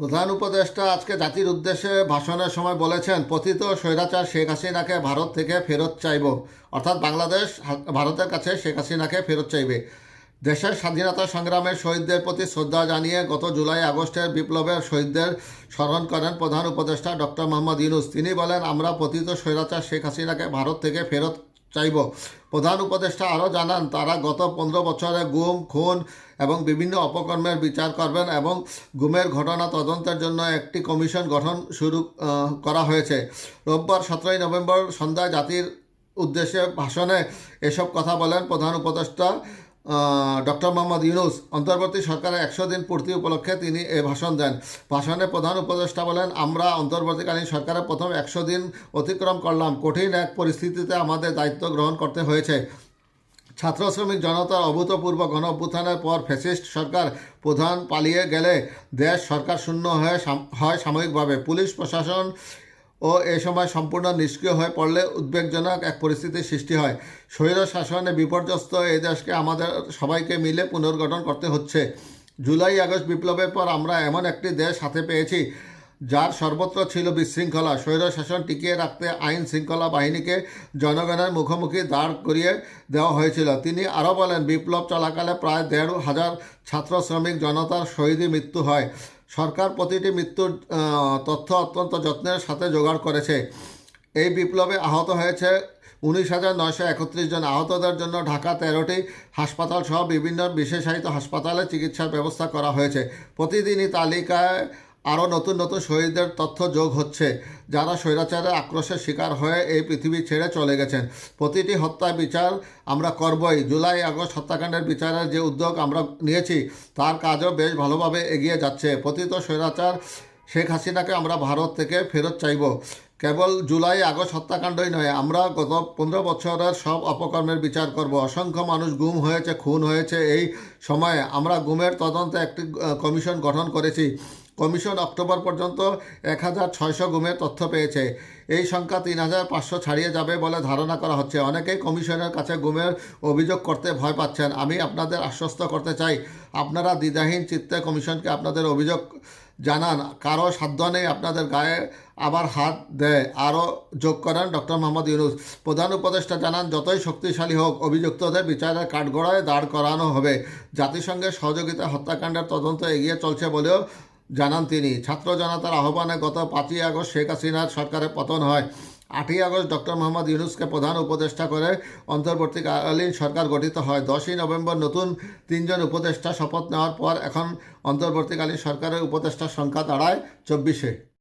প্রধান উপদেষ্টা আজকে জাতির উদ্দেশ্যে ভাষণের সময় বলেছেন পতিত স্বৈরাচার শেখ হাসিনাকে ভারত থেকে ফেরত চাইব। অর্থাৎ বাংলাদেশ ভারতের কাছে শেখ হাসিনাকে ফেরত চাইবে। দেশের স্বাধীনতা সংগ্রামের শহীদদের প্রতি শ্রদ্ধা জানিয়ে গত জুলাই আগস্টের বিপ্লবের শহীদদের স্মরণ করেন প্রধান উপদেষ্টা ডক্টর মোহাম্মদ ইউনুস। তিনি বলেন, আমরা পতিত স্বৈরাচার শেখ হাসিনাকে ভারত থেকে ফেরত চাইব। প্রধান উপদেষ্টা আরও জানান, তারা গত পনেরো বছরে গুম, খুন এবং বিভিন্ন অপকর্মের বিচার করবেন এবং গুমের ঘটনা তদন্তের জন্য একটি কমিশন গঠন শুরু করা হয়েছে। রোববার সতেরোই নভেম্বর সন্ধ্যায় জাতির উদ্দেশ্যে ভাষণে এসব কথা বলেন প্রধান উপদেষ্টা ডক্টর মোহাম্মদ ইউনুস অন্তর্বর্তী সরকারের একশো দিন পূর্তি উপলক্ষে তিনি এ ভাষণ দেন। ভাষণে প্রধান উপদেষ্টা বলেন, আমরা অন্তর্বর্তীকালীন সরকারের প্রথম একশো দিন অতিক্রম করলাম। কঠিন এক পরিস্থিতিতে আমাদের দায়িত্ব গ্রহণ করতে হয়েছে। ছাত্র শ্রমিক জনতার অভূতপূর্ব গণ অভ্যুত্থানের পর ফ্যাসিস্ট সরকার প্রধান পালিয়ে গেলে দেশ সরকার শূন্য হয়ে হয় সাময়িকভাবে। পুলিশ প্রশাসন ও এ সময় সম্পূর্ণ নিষ্ক্রিয় হয়ে পড়লে উদ্বেগজনক এক পরিস্থিতির সৃষ্টি হয়। স্বৈর শাসনে বিপর্যস্ত এই দেশকে আমাদের সবাইকে মিলে পুনর্গঠন করতে হচ্ছে। জুলাই, আগস্ট বিপ্লবের পর আমরা এমন একটি দেশ হাতে পেয়েছি, যার সর্বত্র ছিল বিশৃঙ্খলা। স্বৈর শাসন টিকিয়ে রাখতে আইন শৃঙ্খলা বাহিনীকে জনগণের মুখোমুখি দাঁড় করিয়ে দেওয়া হয়েছিল। তিনি আরও বলেন, বিপ্লব চলাকালে প্রায় দেড় হাজার ছাত্র শ্রমিক জনতার শহীদী মৃত্যু হয়। সরকার প্রতিটি মৃত্যুর তথ্য অত্যন্ত যত্নের সাথে জোগাড় করেছে। এই বিপ্লবে আহত হয়েছে উনিশ হাজার নয়শো একত্রিশ জন। আহতদের জন্য ঢাকা তেরোটি হাসপাতাল সহ বিভিন্ন বিশেষায়িত হাসপাতালে চিকিৎসার ব্যবস্থা করা হয়েছে। প্রতিদিনই তালিকায় আরও নতুন নতুন শহীদদের তথ্য যোগ হচ্ছে, যারা স্বৈরাচারের আক্রোশের শিকার হয়ে এই পৃথিবী ছেড়ে চলে গেছেন। প্রতিটি হত্যার বিচার আমরা করবই। জুলাই, আগস্ট হত্যাকাণ্ডের বিচারের যে উদ্যোগ আমরা নিয়েছি, তার কাজও বেশ ভালোভাবে এগিয়ে যাচ্ছে। পতিত স্বৈরাচার শেখ হাসিনাকে আমরা ভারত থেকে ফেরত চাইব। কেবল জুলাই, আগস্ট হত্যাকাণ্ডই নয়, আমরা গত পনেরো বছরের সব অপকর্মের বিচার করব। অসংখ্য মানুষ গুম হয়েছে, খুন হয়েছে এই সময়ে। আমরা গুমের তদন্তে একটি কমিশন গঠন করেছি। কমিশন অক্টোবর পর্যন্ত এক হাজার ছয়শো গুমের তথ্য পেয়েছে। এই সংখ্যা তিন হাজার পাঁচশো ছাড়িয়ে যাবে বলে ধারণা করা হচ্ছে। অনেকেই কমিশনের কাছে গুমের অভিযোগ করতে ভয় পাচ্ছেন। আমি আপনাদের আশ্বস্ত করতে চাই, আপনারা দ্বিধাহীন চিত্তে কমিশনকে আপনাদের অভিযোগ জানান। কারও সাধ্য নেই আপনাদের গায়ে আবার হাত দেয়। আরও যোগ করেন ডক্টর মোহাম্মদ ইউনুস। প্রধান উপদেষ্টা জানান, যতই শক্তিশালী হোক, অভিযুক্তদের বিচারের কাঠগড়ায় দাঁড় করানো হবে। জাতিসংঘের সহযোগিতা হত্যাকাণ্ডের তদন্ত এগিয়ে চলছে বলেও জানান তিনি। ছাত্র জনতার আহ্বানে গত পাঁচই আগস্ট শেখ হাসিনার সরকারের পতন হয়। আটই আগস্ট ডক্টর মোহাম্মদ ইউনুসকে প্রধান উপদেষ্টা করে অন্তর্বর্তীকালীন সরকার গঠিত হয়। দশই নভেম্বর নতুন তিনজন উপদেষ্টা শপথ নেওয়ার পর এখন অন্তর্বর্তীকালীন সরকারের উপদেষ্টার সংখ্যা দাঁড়ায় চব্বিশে।